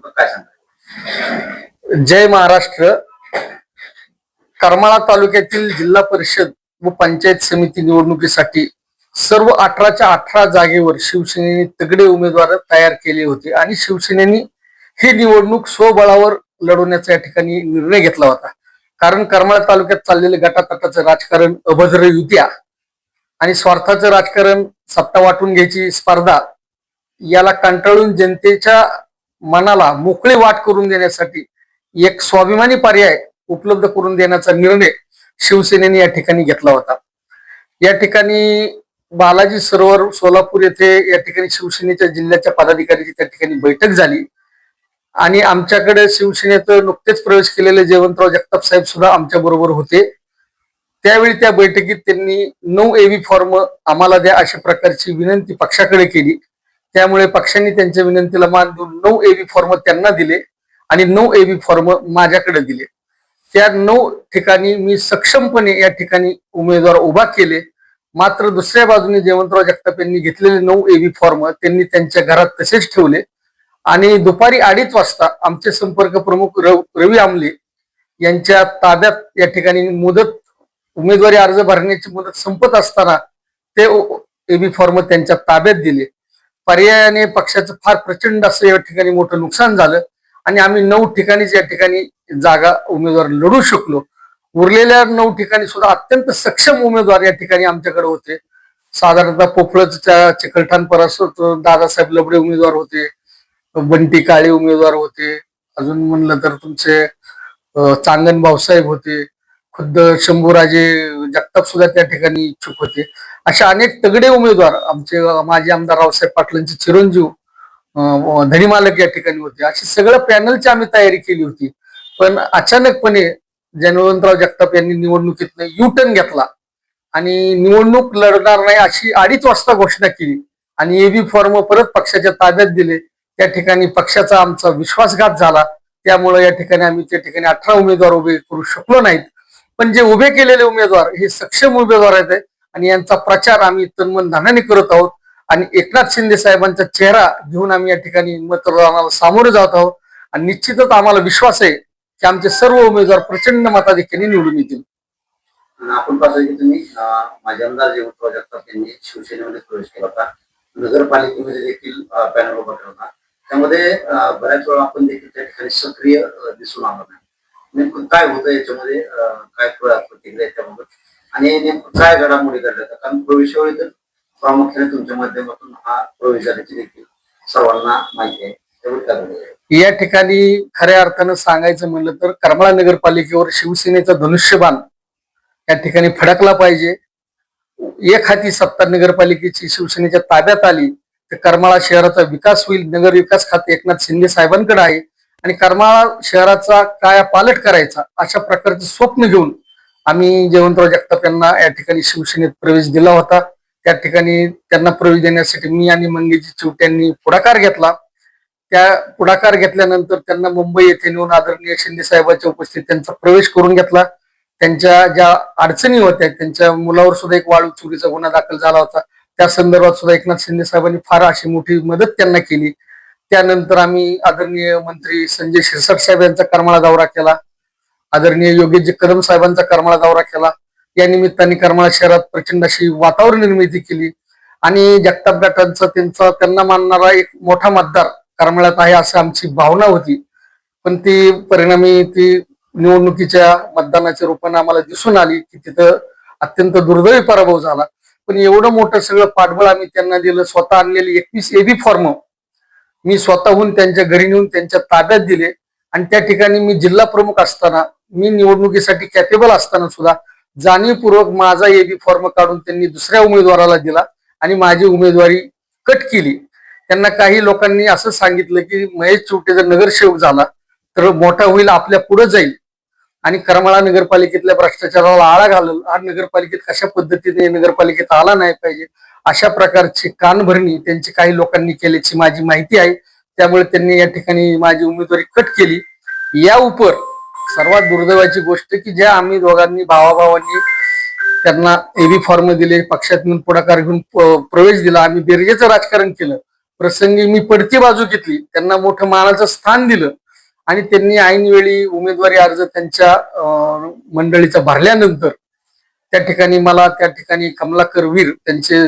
नेमकं काय सांगा जय महाराष्ट्र. करमाळा तालुक्यातील जिल्हा परिषद व पंचायत समिती निवडणुकीसाठी सर्व अठराच्या अठरा जागेवर शिवसेनेने तगडे उमेदवार तयार केले होते आणि शिवसेनेने ही निवडणूक स्वबळावर लढवण्याचा या ठिकाणी निर्णय घेतला होता. कारण करमाळा तालुक्यात चाललेले गटातटाचं राजकारण अभद्र युत्या आणि स्वार्थाचं राजकारण सत्ता वाटून घ्यायची स्पर्धा याला कंटाळून जनतेच्या मनाला मोकळे वाट करून देण्यासाठी एक स्वाभिमानी पर्याय उपलब्ध करून देण्याचा निर्णय शिवसेनेने या ठिकाणी घेतला होता. या ठिकाणी बालाजी सरोवर सोलापूर येथे या ठिकाणी शिवसेनेच्या जिल्ह्याच्या पदाधिकाऱ्याची त्या ठिकाणी बैठक झाली. आणि आमच्याकडे शिवसेनेत नुकतेच प्रवेश केलेले जयवंतराव जगताप साहेब सुद्धा आमच्या बरोबर होते. त्यावेळी त्या बैठकीत त्यांनी नऊ एव्ही फॉर्म आम्हाला द्या अशा प्रकारची विनंती पक्षाकडे केली. त्यामुळे पक्षांनी त्यांच्या विनंतीला मान देऊन नऊ एबी फॉर्म त्यांना दिले आणि नऊ एबी फॉर्म माझ्याकडे दिले. त्या नऊ ठिकाणी मी सक्षमपणे या ठिकाणी उमेदवार उभा केले. मात्र दुसऱ्या बाजूने जयवंतराव जगताप यांनी घेतलेले नऊ एबी फॉर्म त्यांनी त्यांच्या घरात तसेच ठेवले. आणि दुपारी अडीच वाजता आमचे संपर्क प्रमुख रव- रवी आमले यांच्या ताब्यात या ठिकाणी मुदत उमेदवारी अर्ज भरण्याची मुदत संपत असताना ते एबी फॉर्म त्यांच्या ताब्यात दिले. पर्यायाने पक्षाचं फार प्रचंड असं या ठिकाणी मोठं नुकसान झालं. आणि आम्ही नऊ ठिकाणीच या ठिकाणी जागा उमेदवार लढू शकलो. उरलेल्या नऊ ठिकाणी सुद्धा अत्यंत सक्षम उमेदवार या ठिकाणी आमच्याकडे होते. साधारणतः पोफळच्या चिकलठाण परस दादासाहेब लबडे उमेदवार होते. बंटी काळे उमेदवार होते. अजून म्हणलं तर तुमचे चांगण भाऊसाहेब होते. खुद्द शंभूराजे जगताप सुद्धा त्या ठिकाणी इच्छुक होते. अशा अनेक तगडे उमेदवार आमचे माजी आमदार रावसाहेब पाटलांचे चिरंजीव धनीमालक या ठिकाणी होते. अशी सगळं पॅनलची आम्ही तयारी केली होती. पण अचानकपणे जनवंतराव जगताप यांनी निवडणुकीतनं यू टर्न घेतला. आणि निवडणूक लढणार नाही अशी अडीच वाजता घोषणा केली. आणि एबी फॉर्म परत पक्षाच्या ताब्यात दिले. त्या ठिकाणी पक्षाचा आमचा विश्वासघात झाला. त्यामुळे या ठिकाणी आम्ही त्या ठिकाणी अठरा उमेदवार उभे करू शकलो नाहीत. पण जे उभे केलेले उमेदवार हे सक्षम उमेदवार आहेत आणि यांचा प्रचार आम्ही तन्मन धानाने करत आहोत. आणि एकनाथ शिंदे साहेबांचा चेहरा घेऊन आम्ही या ठिकाणी मतदानाला सामोरे जात आहोत. आणि निश्चितच आम्हाला विश्वास आहे की आमचे सर्व उमेदवार प्रचंड मताधिक्याने निवडून येतील. आपण पाहतो की तुम्ही माझे आमदार जयवंतराव जगताप यांनी शिवसेनेमध्ये प्रवेश केला होता. नगरपालिकेमध्ये देखील पॅनल उभा केला होता. त्यामध्ये बऱ्याच वेळा आपण देखील त्या ठिकाणी सक्रिय दिसून आलो नाही. नेमकं काय होतं याच्यामध्ये काय प्रतिक्रिया त्याबाबत आणि नेमकं काय घडामोडी घडल्या होत्या? कारण प्रवेशावेळी तर प्रामुख्याने तुमच्या माध्यमातून हा प्रवेश झाल्याची देखील सर्वांना माहिती आहे. या ठिकाणी खऱ्या अर्थानं सांगायचं म्हणलं तर करमाळा नगरपालिकेवर शिवसेनेचा धनुष्यबाण या ठिकाणी फडकला पाहिजे. एक हाती सत्ता नगरपालिकेची शिवसेनेच्या ताब्यात आली तर करमाळा शहराचा विकास होईल. नगर विकास खाते एकनाथ शिंदे साहेबांकडे आहे. आणि करमाळा शहराचा काया पालट करायचा अशा प्रकारचं स्वप्न घेऊन आम्ही जयवंतराव जगताप यांना या ठिकाणी शिवसेनेत प्रवेश दिला होता. त्या ठिकाणी त्यांना प्रवेश देण्यासाठी मी आणि मंगेजी चिवट यांनी पुढाकार घेतला. त्या पुढाकार घेतल्यानंतर त्यांना मुंबई येथे नेऊन आदरणीय शिंदे साहेबांच्या उपस्थितीत त्यांचा प्रवेश करून घेतला. त्यांच्या ज्या अडचणी होत्या त्यांच्या मुलावर सुद्धा एक वाळू चोरीचा गुन्हा दाखल झाला होता. त्या संदर्भात सुद्धा एकनाथ शिंदे साहेबांनी फार अशी मोठी मदत त्यांना केली. त्यानंतर आम्ही आदरणीय मंत्री संजय शिरसाट साहेब यांचा करमाळा दौरा केला. आदरणीय योगेशजी कदम साहेबांचा करमाळा दौरा केला. या निमित्ताने करमाळा शहरात प्रचंड अशी वातावरण निर्मिती केली. आणि जगताप गटांचा त्यांचा त्यांना मानणारा एक मोठा मतदार करमाळ्यात आहे असं आमची भावना होती. पण ती परिणामी ती निवडणुकीच्या मतदानाच्या रूपाने आम्हाला दिसून आली की तिथं अत्यंत दुर्दैवी पराभव झाला. पण एवढं मोठं सगळं पाठबळ आम्ही त्यांना दिलं. स्वतः आणलेली एकवीस एबी फॉर्म मी स्वतःहून त्यांच्या घरी नेऊन त्यांच्या ताब्यात दिले. आणि त्या ठिकाणी मी जिल्हा प्रमुख असताना मी निवडणुकीसाठी कॅपेबल असताना सुद्धा जाणीवपूर्वक माझा एबी फॉर्म काढून त्यांनी दुसऱ्या उमेदवाराला दिला आणि माझी उमेदवारी कट केली. त्यांना काही लोकांनी असं सांगितलं की महेश चिवटे जर नगरसेवक झाला तर मोठा होईल आपल्या पुढे जाईल. आणि करमाळा नगरपालिकेतल्या भ्रष्टाचाराला आळा घालून हा नगरपालिकेत कशा पद्धतीने नगरपालिकेत आला नाही पाहिजे अशा प्रकारची कानभरणी त्यांची काही लोकांनी केल्याची माझी माहिती आहे. त्यामुळे त्यांनी या ठिकाणी माझी उमेदवारी कट केली. या उपर सर्वात दुर्दैवाची गोष्ट की ज्या आम्ही दोघांनी भावाभावांनी त्यांना एबी फॉर्म दिले पक्षात म्हणून पुढाकार घेऊन प्रवेश दिला आम्ही बेरजेचं राजकारण केलं. प्रसंगी मी पडती बाजू घेतली त्यांना मोठं मानाचं स्थान दिलं. आणि त्यांनी ऐनवेळी उमेदवारी अर्ज त्यांच्या मंडळीचा भरल्यानंतर त्या ठिकाणी मला त्या ठिकाणी कमलाकर वीर त्यांचे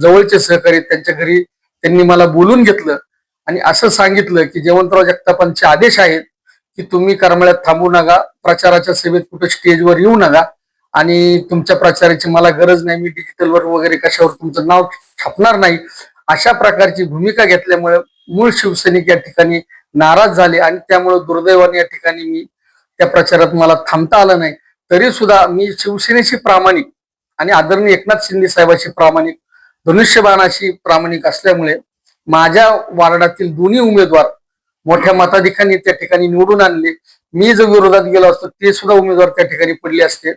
जवळचे सहकारी त्यांच्या घरी त्यांनी मला बोलून घेतलं आणि असं सांगितलं की जयवंतराव जगतापांचे आदेश आहेत की तुम्ही करमाळ्यात थांबू नका प्रचाराच्या सेवेत कुठं स्टेजवर येऊ नका आणि तुमच्या प्रचाराची मला गरज नाही मी डिजिटलवर वगैरे कशावर तुमचं नाव छापणार नाही. अशा प्रकारची भूमिका घेतल्यामुळे मूळ शिवसैनिक या ठिकाणी नाराज झाले आणि त्यामुळे दुर्दैवाने या ठिकाणी मी त्या प्रचारात मला थांबता आलं नाही. तरी सुद्धा मी शिवसेनेशी प्रामाणिक आणि आदरणीय एकनाथ शिंदे साहेबाशी प्रामाणिक धनुष्यबाणाशी प्रामाणिक असल्यामुळे माझ्या वार्डातील दोन्ही उमेदवार मोठ्या मताधिकांनी त्या ठिकाणी निवडून आणले. मी जर विरोधात गेलो असतो ते सुद्धा उमेदवार त्या ठिकाणी पडले असते.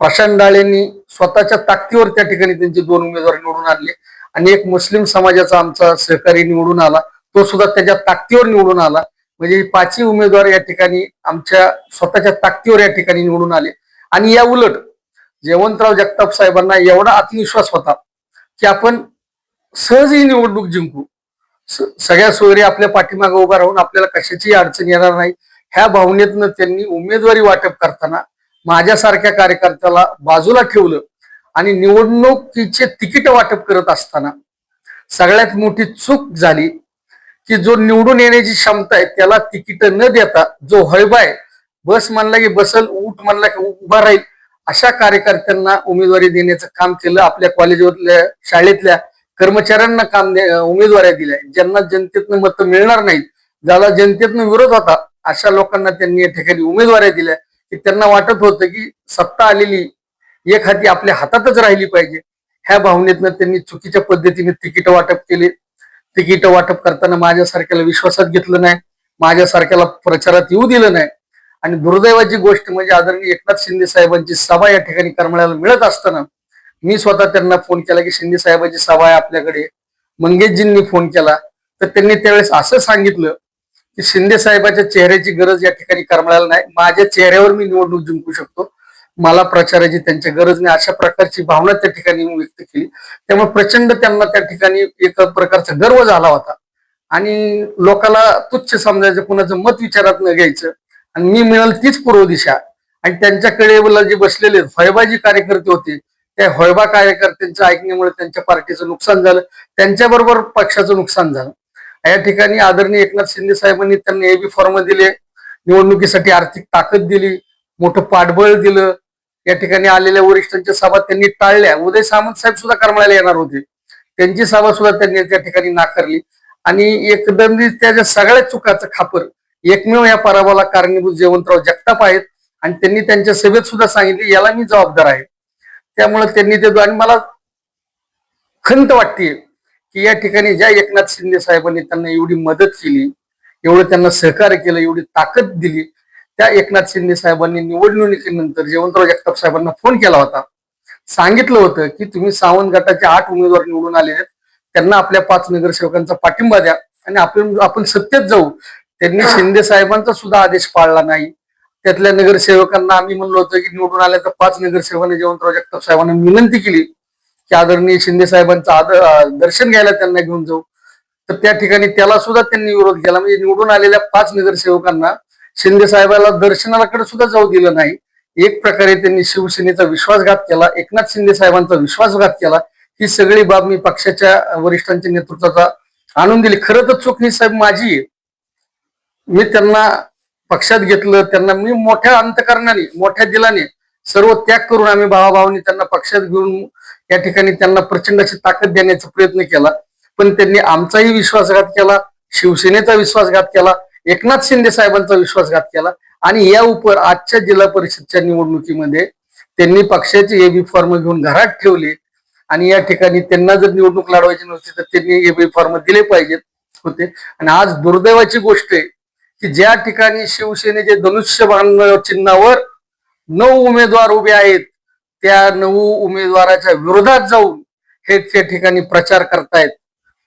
प्रशांत डाळेंनी स्वतःच्या ताकदीवर त्या ठिकाणी त्यांचे दोन उमेदवार निवडून आणले आणि एक मुस्लिम समाजाचा आमचा सहकारी निवडून आला. तो सुद्धा त्याच्या ताकदीवर निवडून आला. म्हणजे ही पाचही उमेदवार या ठिकाणी आमच्या स्वतःच्या ताकदीवर या ठिकाणी निवडून आले. आणि या उलट जयवंतराव जगताप साहेबांना एवढा आत्मविश्वास होता की आपण सहज ही निवडणूक जिंकू. सगळ्या सोयरी आपल्या पाठीमागे उभा राहून आपल्याला कशाची अडचण येणार नाही. ह्या भावनेतनं त्यांनी उमेदवारी वाटप करताना माझ्यासारख्या कार्यकर्त्याला बाजूला ठेवलं आणि निवडणुकीचे तिकीट वाटप करत असताना सगळ्यात मोठी चूक झाली की जो निवडून येण्याची क्षमता आहे त्याला तिकीट न देता जो हळबाय बस म्हणला की बसल ऊट म्हणला की उभा राहील अशा कार्यकर्त्यांना उमेदवारी देण्याचं काम केलं आपल्या कॉलेजवरल्या शाळेतल्या कर्मचाऱ्यांना काम उमेदवाऱ्या दिल्या. ज्यांना जनतेतनं मतं मिळणार नाहीत ज्याला जनतेतनं विरोध होता अशा लोकांना त्यांनी या ठिकाणी उमेदवाऱ्या दिल्या. की त्यांना वाटत होतं की सत्ता आलेली एक हाती आपल्या हातातच राहिली पाहिजे. ह्या भावनेतनं त्यांनी चुकीच्या पद्धतीने तिकीट वाटप केले. तिकीट वाटप करताना माझ्यासारख्याला विश्वासात घेतलं नाही माझ्यासारख्याला प्रचारात येऊ दिलं नाही. आणि दुर्दैवाची गोष्ट म्हणजे आदरणीय एकनाथ शिंदे साहेबांची सभा या ठिकाणी करमळ्याला मिळत असताना मी स्वतः त्यांना फोन केला की शिंदे साहेबांची सभा आहे आपल्याकडे. मंगेशजींनी फोन केला. तर त्यांनी त्यावेळेस असं सांगितलं की शिंदे साहेबाच्या चेहऱ्याची गरज या ठिकाणी करमळायला नाही. माझ्या चेहऱ्यावर मी निवडणूक जिंकू शकतो. मला प्रचाराची त्यांची गरज नाही अशा प्रकारची भावना त्या ठिकाणी मी व्यक्त केली. त्यामुळे प्रचंड त्यांना त्या ठिकाणी एक प्रकारचा गर्व झाला होता. आणि लोकाला तुच्छ समजायचं कुणाचं मत विचारात न घ्यायचं. आणि मी मिळाल तीच पूर्व दिशा. आणि त्यांच्याकडे जे बसलेले फळबाजी कार्यकर्ते होते. त्या होयबा कार्यकर्त्यांच्या ऐकण्यामुळे त्यांच्या पार्टीचं नुकसान झालं. त्यांच्याबरोबर पक्षाचं नुकसान झालं. या ठिकाणी आदरणीय एकनाथ शिंदे साहेबांनी त्यांना एबी फॉर्म दिले. निवडणुकीसाठी आर्थिक ताकद दिली. मोठं पाठबळ दिलं. या ठिकाणी आलेल्या वरिष्ठांच्या सभा त्यांनी टाळल्या. उदय सामंत साहेब सुद्धा करमाळ्याला येणार होते. त्यांची सभा सुद्धा त्यांनी त्या ठिकाणी नाकारली. आणि एकदम त्याच्या सगळ्या चुकाचं खापर एकमेव या पराभवाला कारणीभूत जयवंतराव जगताप आहेत. आणि त्यांनी त्यांच्या सभेत सुद्धा सांगितले याला मी जबाबदार आहे. त्यामुळे त्यांनी ते आणि मला खंत वाटते की या ठिकाणी ज्या एकनाथ शिंदे साहेबांनी त्यांना एवढी मदत केली एवढं त्यांना सहकार्य केलं एवढी ताकद दिली त्या एकनाथ शिंदे साहेबांनी निवडणुकीनंतर जयवंतराव जगताप साहेबांना फोन केला होता. सांगितलं होतं की तुम्ही सावंत गटाचे आठ उमेदवार निवडून आलेले आहेत. त्यांना आपल्या पाच नगरसेवकांचा पाठिंबा द्या आणि आपण आपण सत्तेत जाऊ. त्यांनी शिंदे साहेबांचा सुद्धा आदेश पाळला नाही. त्यातल्या नगरसेवकांना आम्ही म्हणलो होतो की निवडून आल्या तर पाच नगरसेवकांनी जयवंतराव जगताप साहेबांना विनंती केली की आदरणीय शिंदे साहेबांचं आदर दर्शन घ्यायला त्यांना घेऊन जाऊ. तर त्या ठिकाणी त्याला सुद्धा त्यांनी विरोध केला. म्हणजे निवडून आलेल्या पाच नगरसेवकांना शिंदे साहेबाला दर्शनाकडे सुद्धा जाऊ दिलं नाही. एक प्रकारे त्यांनी शिवसेनेचा विश्वासघात केला एकनाथ शिंदे साहेबांचा विश्वासघात केला. ही सगळी बाब मी पक्षाच्या वरिष्ठांच्या नेतृत्वाचा आणून दिली. खरं तर चूक ही साहेब माझी. मी त्यांना पक्षात घेतलं त्यांना मी मोठ्या अंतकरणाने मोठ्या दिलाने सर्व त्याग करून आम्ही भावाभावानी त्यांना पक्षात घेऊन या ठिकाणी त्यांना प्रचंड अशी ताकद देण्याचा प्रयत्न केला. पण त्यांनी आमचाही विश्वासघात केला शिवसेनेचा विश्वासघात केला. एकनाथ शिंदे साहेबांचा विश्वासघात केला आणि या उपर आजच्या जिल्हा परिषदच्या निवडणुकीमध्ये त्यांनी पक्षाचे एबी फॉर्म घेऊन घरात ठेवले. आणि या ठिकाणी त्यांना जर निवडणूक लढवायची नव्हती तर त्यांनी एबी फॉर्म दिले पाहिजेत होते. आणि आज दुर्दैवाची गोष्ट आहे की ज्या ठिकाणी शिवसेनेचे धनुष्यबाण चिन्हावर नऊ उमेदवार उभे आहेत त्या नऊ उमेदवाराच्या विरोधात जाऊन हे त्या ठिकाणी प्रचार करतायत.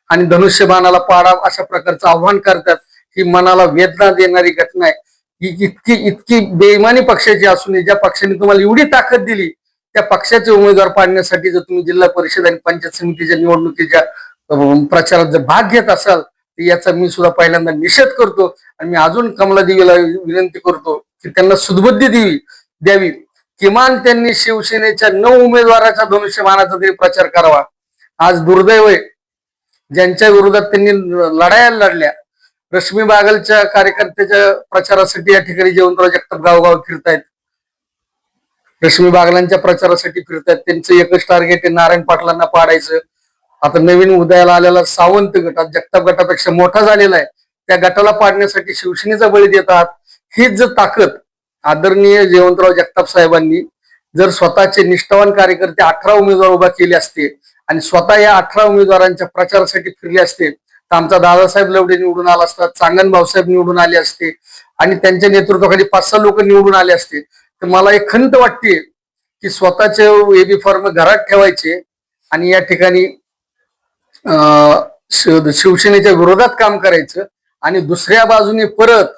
आणि धनुष्यबाणाला पाडा अशा प्रकारचं आव्हान करतात. ही मनाला वेदना देणारी घटना आहे. ही इतकी इतकी बेईमानी पक्षाची असून ज्या पक्षाने तुम्हाला एवढी ताकद दिली त्या पक्षाचे उमेदवार पाडण्यासाठी जर तुम्ही जिल्हा परिषद आणि पंचायत समितीच्या निवडणुकीच्या प्रचारात जर भाग घेत असाल तर याचा मी सुद्धा पहिल्यांदा निषेध करतो आणि मी अजून कमला देवीला विनंती करतो की त्यांना सुदबुद्धी देवी द्यावी. किमान त्यांनी शिवसेनेच्या नऊ उमेदवाराचा धनुष्यमानाचा तरी प्रचार करावा. आज दुर्दैव आहे. ज्यांच्या विरोधात त्यांनी लढाया लढल्या रश्मी बागलच्या कार्यकर्त्याच्या प्रचारासाठी या ठिकाणी जयवंतराव जगताप गावगाव फिरतायत. रश्मी बागलांच्या प्रचारासाठी फिरतायत. त्यांचं एकच टार्गेट आहे नारायण पाटलांना पाडायचं. आता नवीन उदयाला आलेला सावंत गट जगताप गटापेक्षा मोठा झालेला आहे. त्या गटाला पाडण्यासाठी शिवसेनेचा बळी देतात. हीच जर ताकद आदरणीय जयवंतराव जगताप साहेबांनी जर स्वतःचे निष्ठावान कार्यकर्ते अठरा उमेदवार उभा केले असते आणि स्वतः या अठरा उमेदवारांच्या प्रचारासाठी फिरले असते तर आमचा दादासाहेब लवडे निवडून आला असता चांगण भाऊसाहेब निवडून आले असते आणि त्यांच्या नेतृत्वाखाली पाच सहा लोक निवडून आले असते. तर मला एक खंत वाटते की स्वतःचे एबी फॉर्म घरात ठेवायचे आणि या ठिकाणी अं, शिवसेनेच्या विरोधात काम करायचं आणि दुसऱ्या बाजूने परत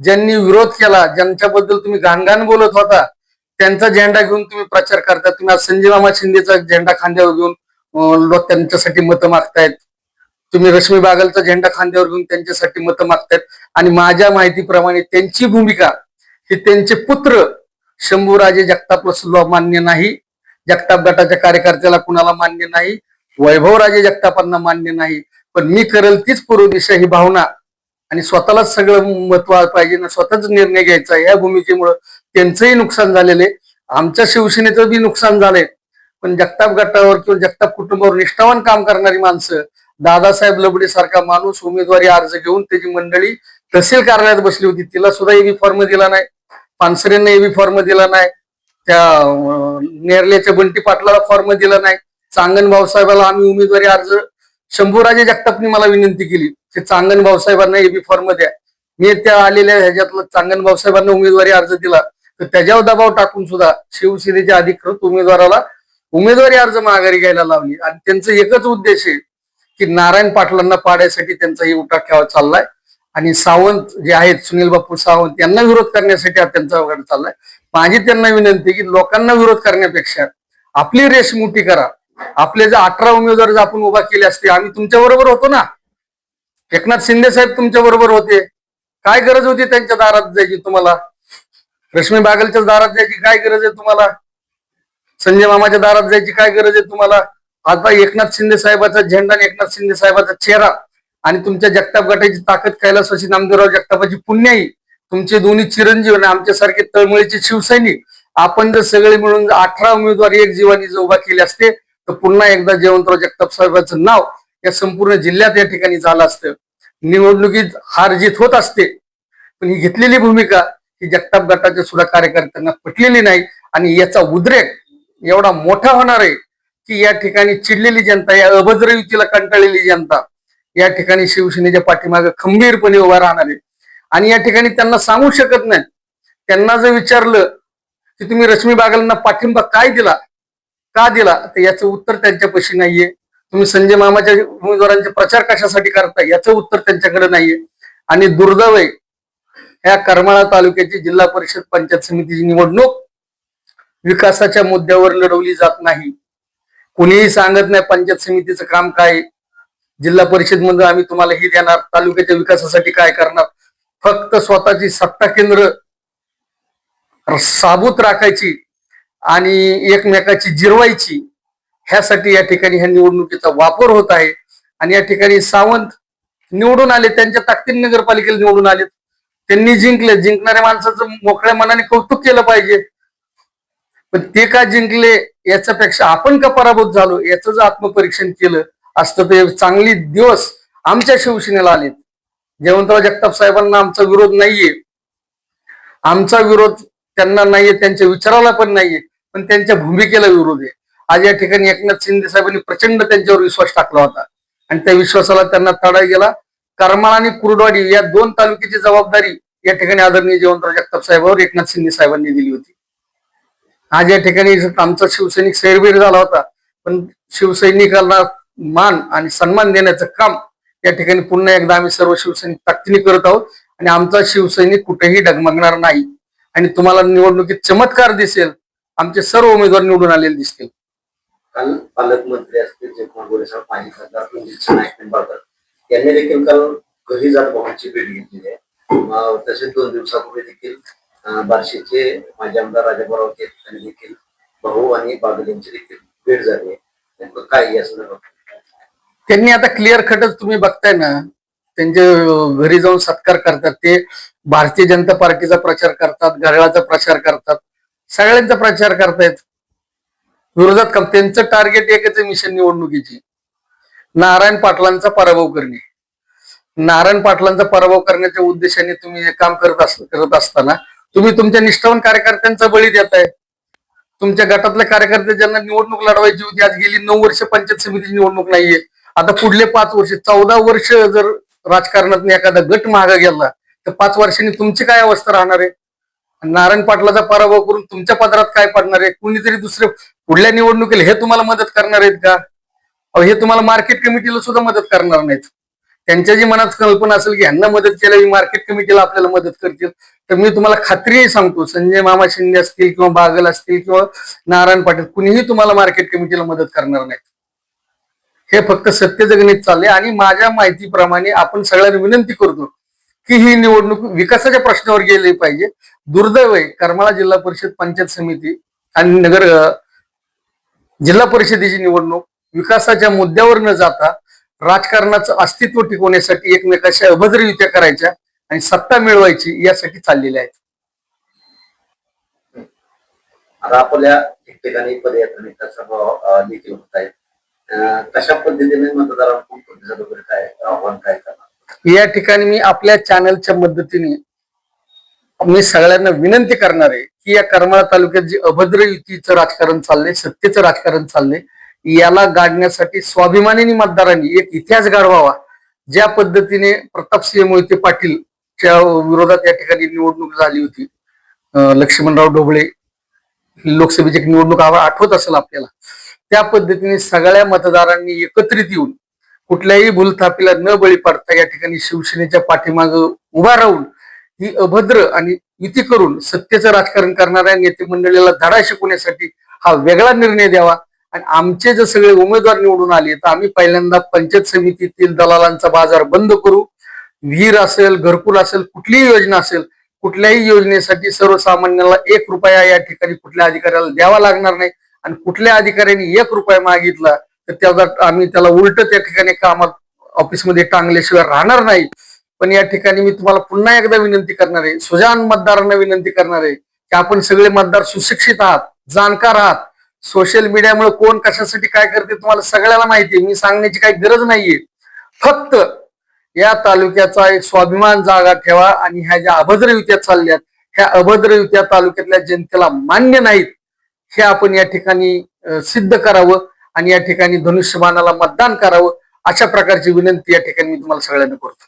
ज्यांनी विरोध केला ज्यांच्याबद्दल तुम्ही घाणघाण बोलत होता त्यांचा झेंडा घेऊन तुम्ही प्रचार करता. तुम्ही आज संजय शिंदेचा झेंडा खांद्यावर घेऊन लोक त्यांच्यासाठी मतं मागतायत. तुम्ही रश्मी बागलचा झेंडा खांद्यावर घेऊन त्यांच्यासाठी मतं मागतायत. आणि माझ्या माहितीप्रमाणे त्यांची भूमिका ही त्यांचे पुत्र शंभूराजे जगतापला सुद्धा मान्य नाही. जगताप गटाच्या कार्यकर्त्याला कुणाला मान्य नाही. वैभवराजे जगतापांना मान्य नाही. पण मी करेल तीच पूर्व दिशा ही भावना. आणि स्वतःलाच सगळं महत्त्व पाहिजे ना स्वतःच निर्णय घ्यायचा या भूमिकेमुळं त्यांचंही नुकसान झालेलं आहे. आमच्या शिवसेनेचं बी नुकसान झालंय. पण जगताप गटावर किंवा जगताप कुटुंबावर निष्ठावान काम करणारी माणसं दादासाहेब लबडे सारखा माणूस उमेदवारी अर्ज घेऊन त्याची मंडळी तहसील कार्यालयात बसली होती. तिला सुद्धा एबी फॉर्म दिला नाही. पानसरेंना एबी फॉर्म दिला नाही. त्या नेरल्याच्या बंटी पाटलाला फॉर्म दिला नाही. चांगण भाऊसाहेबाला आम्ही उमेदवारी अर्ज शंभूराजे जगतापनी मला विनंती केली की चांगण भाऊसाहेबांना एबी फॉर्म द्या. मी त्या आलेल्या ह्याच्यातलं चांगण भाऊसाहेबांना उमेदवारी अर्ज दिला. तर त्याच्यावर दबाव टाकून सुद्धा शिवसेनेच्या अधिकृत उमेदवाराला उमेदवारी अर्ज माघारी घ्यायला लावली. आणि त्यांचं एकच उद्देश आहे की नारायण पाटलांना पाडायसाठी त्यांचाही उठा ठेवा चाललाय. आणि सावंत जे आहेत सुनील बापू सावंत यांना विरोध करण्यासाठी हा त्यांचा वगैरे चाललाय. माझी त्यांना विनंती की लोकांना विरोध करण्यापेक्षा आपली रेस मोठी करा. आपले जर अठरा उमेदवार जर आपण उभा केले असते आम्ही तुमच्या बरोबर होतो ना? एकनाथ शिंदे साहेब तुमच्या बरोबर होते. काय गरज होती त्यांच्या दारात जायची तुम्हाला? रश्मी बागलच्या दारात जायची काय गरज आहे तुम्हाला? संजय मामाच्या दारात जायची काय गरज आहे तुम्हाला? आता एकनाथ शिंदे साहेबाचा झेंडा आणि एकनाथ शिंदे साहेबाचा चेहरा आणि तुमच्या जगताप गटाची ताकद कैलासवासी नामदेवराव जगतापाची पुण्याई तुमचे दोन्ही चिरंजीव आणि आमच्यासारखे तळमळीचे शिवसैनिक आपण जर सगळे मिळून अठरा उमेदवार एक जीवानी जर उभा केले असते तर पुन्हा एकदा जयवंतराव जगताप साहेबांचं नाव या संपूर्ण जिल्ह्यात या ठिकाणी झालं असतं. निवडणुकीत हार जीत होत असते पण ही घेतलेली भूमिका ही जगताप गटाच्या सुद्धा कार्यकर्त्यांना पटलेली नाही आणि याचा उद्रेक एवढा मोठा होणार आहे की या ठिकाणी चिडलेली जनता या अभद्र युतीला कंटाळलेली जनता या ठिकाणी शिवसेनेच्या पाठीमागे खंबीरपणे उभा राहणार. आहे आणि या ठिकाणी त्यांना सांगू शकत नाही. त्यांना जर विचारलं की तुम्ही रश्मी बागलांना पाठिंबा काय दिला? का दिला? तर याचं उत्तर त्यांच्यापाशी नाहीये. तुम्ही संजय मामाच्या उमेदवारांचे प्रचार कशासाठी करता याचं उत्तर त्यांच्याकडे नाहीये. आणि दुर्दैव ह्या करमाळा तालुक्याची जिल्हा परिषद पंचायत समितीची निवडणूक विकासाच्या मुद्द्यावर लढवली जात नाही. कुणीही सांगत नाही पंचायत समितीचं काम काय? आहे. जिल्हा परिषदमध्ये आम्ही तुम्हाला ही देणार तालुक्याच्या विकासासाठी काय करणार? फक्त स्वतःची सत्ता केंद्र साबूत राखायची आणि एकमेकाची जिरवायची ह्यासाठी या ठिकाणी ह्या निवडणुकीचा वापर होत आहे. आणि या ठिकाणी सावंत निवडून आले त्यांच्या ताकदीने नगरपालिकेला निवडून आले त्यांनी जिंकले जिंकणाऱ्या माणसाचं मोकळ्या मनाने कौतुक केलं पाहिजे. पण ते का जिंकले याच्यापेक्षा आपण का पराभूत झालो याचं जर आत्मपरीक्षण केलं असतं तर चांगली दिवस आमच्या शिवसेनेला आलेत. जयवंतराव जगताप साहेबांना आमचा विरोध नाहीये. आमचा विरोध त्यांना नाहीये त्यांच्या विचाराला पण नाहीये पण त्यांच्या भूमिकेला विरोध आहे. आज या ठिकाणी एकनाथ शिंदे साहेबांनी प्रचंड त्यांच्यावर विश्वास टाकला होता. आणि त्या विश्वासाला त्यांना तडा गेला. करमाळ आणि कुर्डवाडी या दोन तालुक्याची जबाबदारी या ठिकाणी आदरणीय जयवंतराव जगताप साहेबांवर एकनाथ शिंदे साहेबांनी दिली होती. आज या ठिकाणी आमचा शिवसैनिक सैरबीर झाला होता. पण शिवसैनिकांना मान आणि सन्मान देण्याचं काम या ठिकाणी पुन्हा एकदा आम्ही सर्व शिवसैनिक ताकदीने करत आहोत. आणि आमचा शिवसैनिक कुठेही डगमगणार नाही. आणि तुम्हाला निवडणुकीत चमत्कार दिसेल. आमचे सर्व उमेदवार निवडून आलेले दिसतील. काल पालकमंत्री असतील जे गोरे साहेब खासदार रणजित नाईक यांनी देखील काल घरी जात भावांची भेट घेतली आहे. तसेच दोन दिवसापूर्वी देखील बार्शीचे माझे आमदार राजा यांनी देखील भाऊ आणि बागल यांची देखील भेट झाली. आहे नेमकं काय या संदर्भात? त्यांनी आता क्लिअर कटच तुम्ही बघताय ना त्यांचे घरी जाऊन सत्कार करतात ते भारतीय जनता पार्टीचा प्रचार करतात घड्याळाचा प्रचार करतात सगळ्यांचा प्रचार करतायत. विरोधात काम त्यांचं टार्गेट एकच आहे मिशन निवडणुकीची. नारायण पाटलांचा पराभव करणे. नारायण पाटलांचा पराभव करण्याच्या उद्देशाने तुम्ही हे काम करत अस करत असताना तुम्ही तुमच्या निष्ठावान कार्यकर्त्यांचा बळी देताय. तुमच्या गटातल्या कार्यकर्ते ज्यांना निवडणूक लढवायची होती आज गेली नऊ वर्ष पंचायत समितीची निवडणूक नाहीये. आता पुढले पाच वर्ष चौदा वर्ष जर राजकारणात एखादा गट महागा गेला तर पाच वर्षांनी तुमची काय अवस्था राहणार आहे? नारायण पाटलाचा पराभव करून तुमच्या पदरात काय पडणार आहे? कुणीतरी दुसरे पुढल्या निवडणुकीला हे तुम्हाला मदत करणार आहेत का? अहो, हे तुम्हाला मार्केट कमिटीला सुद्धा मदत करणार नाहीत. त्यांच्या जी मनात कल्पना असेल की ह्यांना मदत केल्याची मार्केट कमिटीला आपल्याला मदत करतील तर मी तुम्हाला खात्रीही सांगतो. संजय मामा शिंदे असतील किंवा बागल असतील किंवा नारायण पाटील कुणीही तुम्हाला मार्केट कमिटीला मदत करणार नाही हे फक्त सत्य गणित चालले आणि माझ्या माहितीप्रमाणे आपण सगळ्यांना विनंती करतो की ही निवडणूक विकासाच्या प्रश्नावर गेली पाहिजे. दुर्दैव आहे करमाळा जिल्हा परिषद पंचायत समिती आणि नगर जिल्हा परिषदेची निवडणूक विकासाच्या मुद्द्यावर न जाता राजकारणाचं अस्तित्व टिकवण्यासाठी एकमेकाशी अभद्र युत्या करायच्या आणि सत्ता मिळवायची यासाठी चाललेल्या आहेत. आता आपल्या ठिकठिकाणी पदयात्रा सभा अं, देखील होत आहेत. अं, कशा पद्धतीने मतदारांकडून प्रतिसाद वगैरे काय आव्हान काय करणार? या ठिकाणी मी आपल्या चॅनलच्या मदतीने मी सगळ्यांना विनंती करणार आहे की या करमाळा तालुक्यात जे अभद्र युतीचं राजकारण चाललंय सत्तेचं राजकारण चाललंय याला गाडण्यासाठी स्वाभिमानी मतदारांनी एक इतिहास घडवावा. ज्या पद्धतीने प्रतापसिंह मोहिते पाटीलच्या विरोधात या ठिकाणी निवडणूक झाली होती. लक्ष्मणराव ढोबळे लोकसभेची एक निवडणूक आवा- आठवत असेल आपल्याला. त्या पद्धतीने सगळ्या मतदारांनी एकत्रित येऊन कुठल्याही भूलथापीला न बळी पडता या ठिकाणी शिवसेनेच्या पाठीमाग उभा राहून ही अभद्र आणि युती करून सत्तेचं राजकारण करणाऱ्या नेते मंडळीला धडा शिकवण्यासाठी हा वेगळा निर्णय द्यावा. आणि आमचे जे सगळे उमेदवार निवडून आले तर आम्ही पहिल्यांदा पंचायत समितीतील दलालांचा बाजार बंद करू. विहीर असेल घरकुल असेल कुठलीही योजना असेल कुठल्याही योजनेसाठी सर्वसामान्याला एक रुपया या ठिकाणी कुठल्या अधिकाऱ्याला द्यावा लागणार नाही. आणि कुठल्या अधिकाऱ्यांनी एक रुपया मागितला तर त्याचा आम्ही त्याला उलट त्या ठिकाणी कामात ऑफिसमध्ये टांगल्याशिवाय राहणार नाही. पण या ठिकाणी मी तुम्हाला पुन्हा एकदा विनंती करणार आहे सुजान मतदारांना विनंती करणार आहे की आपण सगळे मतदार सुशिक्षित आहात जाणकार आहात सोशल मीडियामुळे कोण कशासाठी काय करते तुम्हाला सगळ्याला माहिती आहे. मी सांगण्याची काही गरज नाहीये. फक्त या तालुक्याचा एक स्वाभिमान जागा ठेवा आणि ह्या ज्या अभद्र युत्या चालल्यात ह्या अभद्र युत्या तालुक्यातल्या जनतेला मान्य नाहीत हे आपण या ठिकाणी सिद्ध करावं आणि या ठिकाणी धनुष्यबाणाला मतदान करावं अशा प्रकारची विनंती या ठिकाणी मी तुम्हाला सगळ्यांना करतो.